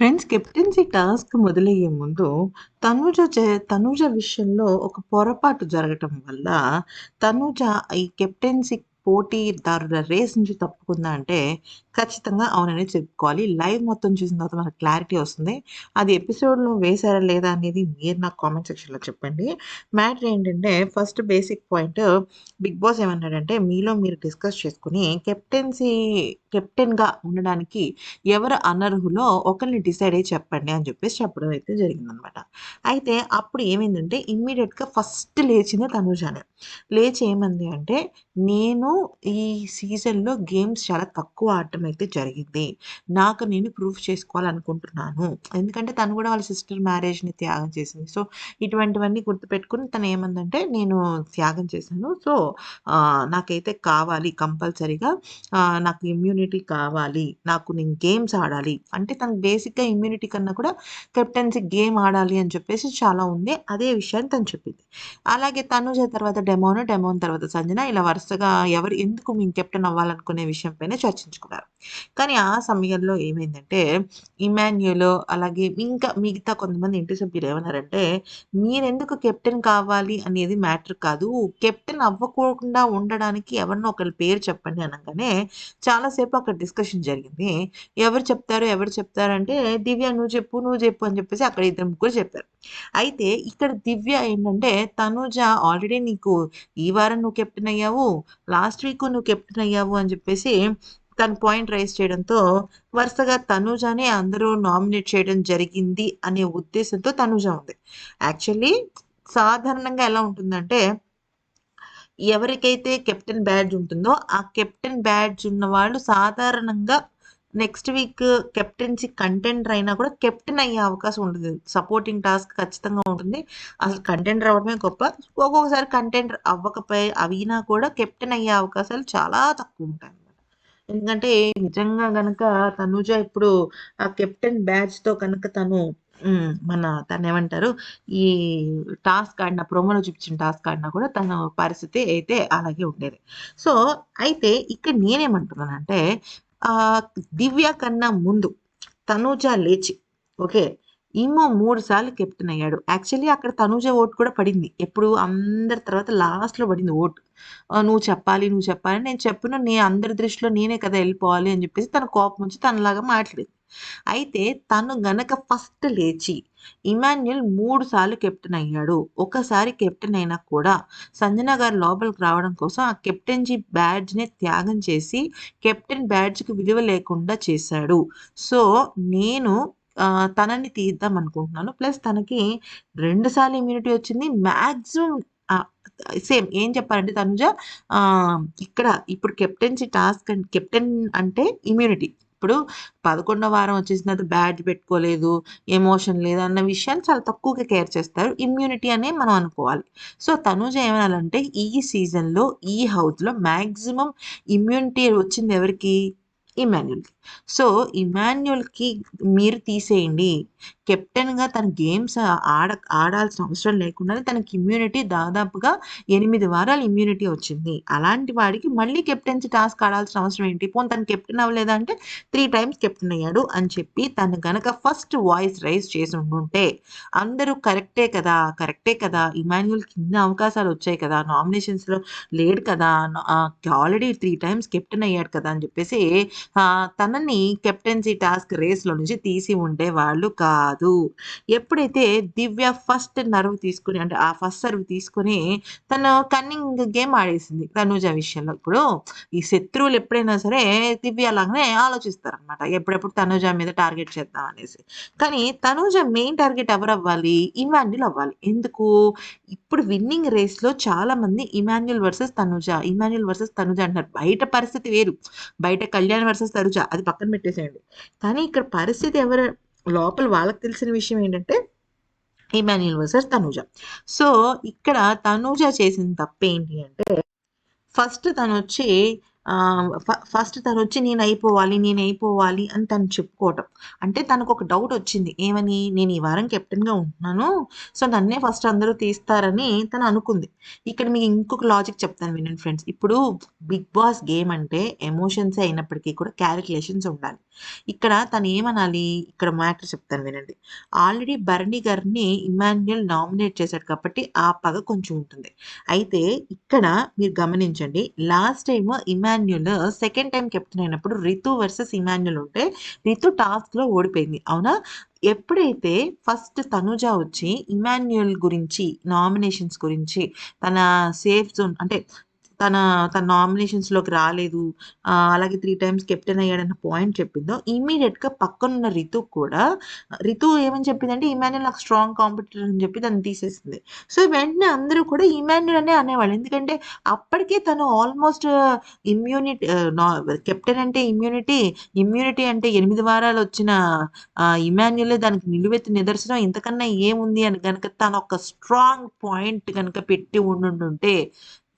Friends captaincy task మొదలయ్యే ముందు తనుజ చే విషయంలో ఒక పొరపాటు జరగటం వల్ల తనుజ ఈ కెప్టెన్సీ పోటీదారుల రేస్ నుంచి తప్పుకుందా అంటే ఖచ్చితంగా అవునని చెప్పుకోవాలి. లైవ్ మొత్తం చూసిన తర్వాత మనకు క్లారిటీ వస్తుంది. అది ఎపిసోడ్లో వేశారా లేదా అనేది మీరు నాకు కామెంట్ సెక్షన్లో చెప్పండి. మ్యాటర్ ఏంటంటే first basic point big boss ఏమన్నాడంటే మీలో మీరు డిస్కస్ చేసుకుని కెప్టెన్సీ కెప్టెన్గా ఉండడానికి ఎవరు అనర్హులో ఒకరిని డిసైడ్ అయ్యి చెప్పండి అని చెప్పేసి చెప్పడం అయితే జరిగిందనమాట. అయితే అప్పుడు ఏమైందంటే ఇమ్మీడియట్గా ఫస్ట్ లేచింది తనుజానే లేచి ఏమంది అంటే నేను ఈ సీజన్లో గేమ్స్ చాలా తక్కువ ఆడటం అయితే జరిగింది. నాకు నేను ప్రూఫ్ చేసుకోవాలనుకుంటున్నాను. ఎందుకంటే తను కూడా వాళ్ళ సిస్టర్ మ్యారేజ్ని త్యాగం చేసింది. సో ఇటువంటివన్నీ గుర్తుపెట్టుకుని తను ఏమందంటే నేను త్యాగం చేశాను. సో నాకైతే కావాలి కంపల్సరీగా నాకు ఇమ్యూనిటీ కావాలి. నాకు నేను గేమ్స్ ఆడాలి. అంటే తనకు బేసిక్గా ఇమ్యూనిటీ కన్నా కూడా కెప్టెన్సీ గేమ్ ఆడాలి అని చెప్పేసి చాలా ఉంది. అదే విషయాన్ని తను చెప్పింది. అలాగే తనుజ తర్వాత డెమోన్ డెమోన్ తర్వాత సంజన ఇలా వరుసగా ఎవరు ఎందుకు మేము కెప్టెన్ అవ్వాలనుకునే విషయం పైన చర్చించుకున్నారు. కానీ ఆ సమయంలో ఏమైందంటే ఇమాన్యుల్ అలాగే ఇంకా మిగతా కొంతమంది ఇంటి సభ్యులు ఏమన్నారంటే మీరెందుకు కెప్టెన్ కావాలి అనేది మ్యాటర్ కాదు. కెప్టెన్ అవ్వకుండా ఉండడానికి ఎవరినో ఒకరి పేరు చెప్పండి అనగానే చాలాసేపు అక్కడ డిస్కషన్ జరిగింది. ఎవరు చెప్తారు ఎవరు చెప్తారంటే దివ్య నువ్వు చెప్పు నువ్వు చెప్పు అని చెప్పేసి అక్కడ ఇద్దరు ముగ్గురు చెప్పారు. అయితే ఇక్కడ దివ్య ఏంటంటే తనుజ ఆల్రెడీ నీకు ఈ వారం నువ్వు కెప్టెన్ అయ్యావు లాస్ట్ వీక్ నువ్వు కెప్టెన్ అయ్యావు అని చెప్పేసి తన పాయింట్ రైజ్ చేయడంతో వరుసగా తనుజానే అందరూ నామినేట్ చేయడం జరిగింది అనే ఉద్దేశంతో తనుజ ఉంది. యాక్చువల్లీ సాధారణంగా ఎలా ఉంటుందంటే ఎవరికైతే కెప్టెన్ బ్యాడ్జ్ ఉంటుందో ఆ కెప్టెన్ బ్యాడ్జ్ ఉన్న వాళ్ళు సాధారణంగా నెక్స్ట్ వీక్ కెప్టెన్సీ కంటెంటర్ అయినా కూడా కెప్టెన్ అయ్యే అవకాశం ఉంటుంది. సపోర్టింగ్ టాస్క్ ఖచ్చితంగా ఉంటుంది. అసలు కంటెంటర్ అవ్వడమే గొప్ప. ఒక్కొక్కసారి కంటెంటర్ అవ్వకపోయి అవినా కూడా కెప్టెన్ అయ్యే అవకాశాలు చాలా తక్కువ ఉంటాయి ఎందుకంటే నిజంగా గనక తనుజ ఇప్పుడు ఆ కెప్టెన్ బ్యాడ్జ్తో కనుక తను మన తను ఏమంటారు ఈ టాస్క్ ఆడిన ప్రోమోలో చూపించిన టాస్క్ ఆడినా కూడా తన పరిస్థితి అయితే అలాగే ఉండేది. సో అయితే ఇక్కడ నేనేమంటున్నానంటే ఆ దివ్య కన్నా ముందు తనూజ లేచి ఓకే? ఈమో మూడు సార్లు కెప్టెన్ అయ్యాడు. యాక్చువల్లీ అక్కడ తనూజ ఓటు కూడా పడింది. ఎప్పుడు అందరి తర్వాత లాస్ట్లో పడింది ఓటు. నువ్వు చెప్పాలి నువ్వు చెప్పాలి నేను చెప్పిన నీ అందరి దృష్టిలో నేనే కదా వెళ్ళిపోవాలి అని చెప్పేసి తన కోపం వచ్చి తనలాగా మాట్లాడింది. అయితే తను గనక ఫస్ట్ లేచి ఇమాన్యుల్ మూడు సార్లు కెప్టెన్ అయ్యాడు. ఒకసారి కెప్టెన్ అయినా కూడా సంజన గారు లోపలికి రావడం కోసం ఆ కెప్టెన్జీ బ్యాడ్జ్ని త్యాగం చేసి కెప్టెన్ బ్యాడ్జ్కి విలువ లేకుండా చేశాడు. సో నేను తనని తీద్దాం అనుకుంటున్నాను. ప్లస్ తనకి రెండు సార్లు ఇమ్యూనిటీ వచ్చింది. మ్యాక్సిమం సేమ్ ఏం చెప్పారంటే తనుజ ఇక్కడ ఇప్పుడు కెప్టెన్సీ టాస్క్ కెప్టెన్ అంటే ఇమ్యూనిటీ. ఇప్పుడు పదకొండో వారం వచ్చేసిన తర్వాత బ్యాడ్ పెట్టుకోలేదు ఎమోషన్ లేదు అన్న విషయాన్ని చాలా తక్కువగా కేర్ చేస్తారు. ఇమ్యూనిటీ అనే మనం అనుకోవాలి. సో తనుజ ఏమనాలంటే ఈ సీజన్లో ఈ హౌస్లో మ్యాక్సిమం ఇమ్యూనిటీ వచ్చింది ఎవరికి? ఇమాన్యుల్కి సో ఇమాన్యుయల్కి మీరు తీసేయండి. కెప్టెన్గా తన గేమ్స్ ఆడ ఆడాల్సిన అవసరం లేకుండానే తనకి ఇమ్యూనిటీ దాదాపుగా ఎనిమిది వారాలు ఇమ్యూనిటీ వచ్చింది. అలాంటి వాడికి మళ్ళీ కెప్టెన్సీ టాస్క్ ఆడాల్సిన అవసరం ఏంటి? పోనీ తను కెప్టెన్ అవ్వలేదంటే త్రీ టైమ్స్ కెప్టెన్ అయ్యాడు అని చెప్పి తను గనక ఫస్ట్ వాయిస్ రైజ్ చేసి ఉండుంటే అందరూ కరెక్టే కదా కరెక్టే కదా ఇమాన్యుయల్ కింద అవకాశాలు వచ్చాయి కదా నామినేషన్స్లో లేడు కదా ఆల్రెడీ త్రీ టైమ్స్ కెప్టెన్ అయ్యాడు కదా అని చెప్పేసి తన తనని కెప్టెన్సీ టాస్క్ రేస్లో నుంచి తీసి ఉండే వాళ్ళు కాదు. ఎప్పుడైతే దివ్య ఫస్ట్ నర్వ్ తీసుకుని అంటే ఆ ఫస్ట్ సర్వ్ తీసుకుని తను కన్నింగ్ గేమ్ ఆడేసింది తనుజ విషయంలో. ఇప్పుడు ఈ శత్రువులు ఎప్పుడైనా సరే దివ్య లాగానే ఆలోచిస్తారనమాట ఎప్పుడెప్పుడు తనుజ మీద టార్గెట్ చేద్దాం అనేసి. కానీ తనుజ మెయిన్ టార్గెట్ ఎవరు అవ్వాలి ఇమాన్యుల్ అవ్వాలి. ఎందుకు? ఇప్పుడు విన్నింగ్ రేస్లో చాలా మంది Emmanuel versus Tanuja Emmanuel versus Tanuja అంటారు బయట పరిస్థితి వేరు. బయట కళ్యాణ్ వర్సెస్ తనుజ. అది పక్కన పెట్టేసేయండి. కానీ ఇక్కడ పరిస్థితి ఎవరు? లోపల వాళ్ళకి తెలిసిన విషయం ఏంటంటే ఇమాన్యుల్ వర్సెస్ తనుజ. సో ఇక్కడ తనూజ చేసిన తప్పు ఏంటి అంటే ఫస్ట్ తను వచ్చి ఫస్ట్ తను వచ్చి నేను అయిపోవాలి నేను అయిపోవాలి అని తను చెప్పుకోవటం. అంటే తనకు ఒక డౌట్ వచ్చింది. ఏమని? నేను ఈ వారం కెప్టెన్గా ఉంటున్నాను. సో నన్నే ఫస్ట్ అందరూ తీస్తారని తను అనుకుంది. ఇక్కడ మీకు ఇంకొక లాజిక్ చెప్తాను వినండి ఫ్రెండ్స్. ఇప్పుడు బిగ్ బాస్ గేమ్ అంటే ఎమోషన్స్ అయినప్పటికీ కూడా క్యాలిక్యులేషన్స్ ఉండాలి. ఇక్కడ తను ఏమనాలి? ఇక్కడ మ్యాటర్ చెప్తాను వినండి. ఆల్రెడీ భరణి గారిని ఇమాన్యుయల్ నామినేట్ చేశాడు కాబట్టి ఆ పగ కొంచెం ఉంటుంది. అయితే ఇక్కడ మీరు గమనించండి. Last time Emmanuel second time captain అయినప్పుడు రితు వర్సెస్ ఇమాన్యుల్ ఉంటే రితు టాస్క్‌లో ఓడిపోయింది. అవునా? ఎప్పుడైతే ఫస్ట్ తనుజ వచ్చి ఇమాన్యుయల్ గురించి నామినేషన్స్ గురించి తన సేఫ్ జోన్ అంటే తన తన నామినేషన్స్‌లోకి రాలేదు. అలాగే త్రీ టైమ్స్ కెప్టెన్ అయ్యాడన్న పాయింట్ చెప్పిందో ఇమ్మీడియేట్‌గా పక్కనున్న రితు కూడా రితు ఏమని చెప్పిందంటే ఇమాన్యుల్ నాకు స్ట్రాంగ్ కాంపిటీటర్ అని చెప్పి దాన్ని తీసేసింది. సో, వెంటనే అందరూ కూడా ఇమాన్యుల్ అనే అనేవాళ్ళు. ఎందుకంటే అప్పటికే తను ఆల్మోస్ట్ ఇమ్యూనిటీ నా కెప్టెన్ అంటే ఇమ్యూనిటీ, ఇమ్యూనిటీ అంటే ఎనిమిది వారాలు వచ్చిన ఇమాన్యులే దానికి నిలువెత్తి నిదర్శనం. ఇంతకన్నా ఏముంది అని కనుక తను ఒక స్ట్రాంగ్ పాయింట్ కనుక పెట్టి ఉండుండుంటే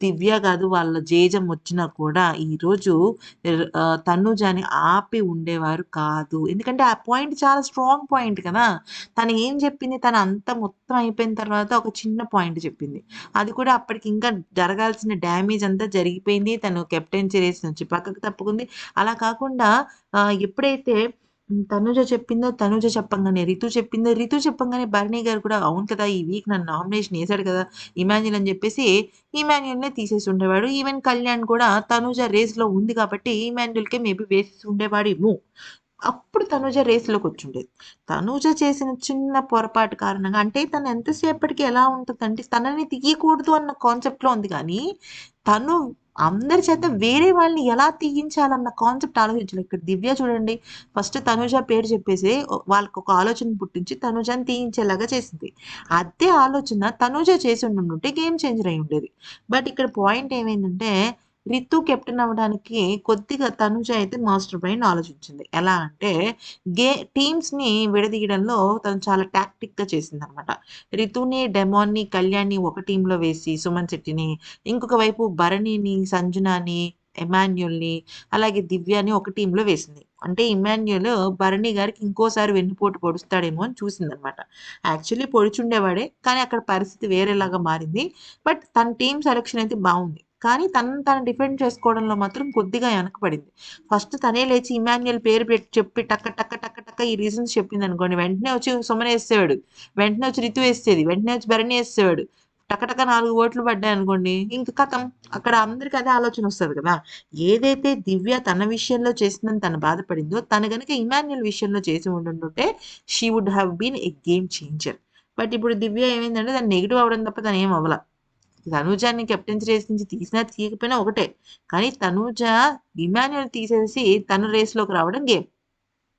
దివ్య కాదు వాళ్ళ జేజం వచ్చినా కూడా ఈరోజు ర్ ఆపి ఉండేవారు కాదు. ఎందుకంటే ఆ పాయింట్ చాలా స్ట్రాంగ్ పాయింట్ కదా! తను ఏం చెప్పింది తను అంతా మొత్తం అయిపోయిన తర్వాత ఒక చిన్న పాయింట్ చెప్పింది. అది కూడా అప్పటికి ఇంకా జరగాల్సిన డ్యామేజ్ అంతా జరిగిపోయింది. తను కెప్టెన్సీ రేస్ నుంచి పక్కకు తప్పుకుంది. అలా కాకుండా ఎప్పుడైతే తనుజ చెప్పిందో తనుజ చెప్పంగానే రితు చెప్పిందో రితు చెప్పంగానే భరణి గారు కూడా అవును కదా! ఈ వీక్ నన్ను నామినేషన్ వేశాడు కదా! ఇమాన్యుల్ అని చెప్పేసి ఇమాన్యుల్నే తీసేసి ఉండేవాడు. ఈవెన్ కళ్యాణ్ కూడా తనుజ రేస్‌లో ఉంది కాబట్టి ఇమాన్యుల్కే మేబీ వేసేసి ఉండేవాడేమో! అప్పుడు తనుజ ఉండేది తనుజ చేసిన చిన్న పొరపాటు కారణంగా అంటే తను ఎంతసేపటికి ఎలా ఉంటదంటే తనని తీయకూడదు అన్న కాన్సెప్ట్‌లో ఉంది కానీ తను అందరి చేత వేరే వాళ్ళని ఎలా తీయించాలన్న కాన్సెప్ట్ ఆలోచించలేదు ఇక్కడ దివ్య చూడండి ఫస్ట్ తనుజ పేరు చెప్పేసి వాళ్ళకి ఒక ఆలోచన పుట్టించి తనుజని తీయించేలాగా చేసింది. అదే ఆలోచన తనుజ చేసి ఉండుంటే గేమ్ చేంజర్ అయి ఉండేది. బట్ ఇక్కడ పాయింట్ ఏమైందంటే రితు కెప్టెన్ అవ్వడానికి కొద్దిగా తనుజ అయితే మాస్టర్ బ్రెయిన్ ఆలోచించింది. ఎలా అంటే గే టీమ్స్‌ని విడదీయడంలో తను చాలా టాక్టిక్‌గా చేసిందనమాట. రితుని, డెమోన్ని కళ్యాణ్‌ని ఒక టీంలో వేసి సుమన్ శెట్టిని, ఇంకొక వైపు భరణిని, సంజనాని, ఎమాన్యుల్ని అలాగే దివ్యాని ఒక టీంలో వేసింది. అంటే ఇమాన్యుయల్ భరణి గారికి ఇంకోసారి వెన్నుపోటు పొడుస్తాడేమో అని చూసిందనమాట. యాక్చువల్లీ పొడిచుండేవాడే. కానీ అక్కడ పరిస్థితి వేరేలాగా మారింది. బట్ తన టీం సెలక్షన్ అయితే బాగుంది కానీ తనను తను డిఫెండ్ చేసుకోవడంలో మాత్రం కొద్దిగా వెనకబడింది. ఫస్ట్ తనే లేచి ఇమాన్యుయల్ పేరు పెట్టి చెప్పి టక్క టక టక టక్క ఈ రీజన్స్ చెప్పిందనుకోండి వెంటనే వచ్చి సుమన వేసేవాడు. వెంటనే వచ్చి రితు వేసేది. వెంటనే వచ్చి భరణి వేసేవాడు. టకటక నాలుగు ఓట్లు పడ్డాయి అనుకోండి. ఇంక కథం. అక్కడ అందరికి అదే ఆలోచన వస్తుంది కదా! ఏదైతే దివ్య తన విషయంలో చేసిందని తను బాధపడిందో తను గనుక ఇమాన్యుల్ విషయంలో చేసి ఉండుంటే she would have been a game changer. But ఇప్పుడు దివ్య ఏమైందంటే దాన్ని నెగిటివ్ అవ్వడం తప్ప తను ఏం అవ్వల. తనూజని కెప్టెన్సీ రేస్ నుంచి తీసినా తీయకపోయినా ఒకటే. కానీ తనూజ ఇమాన్యుల్ తీసేసి తను రేస్‌లోకి రావడం గేమ్.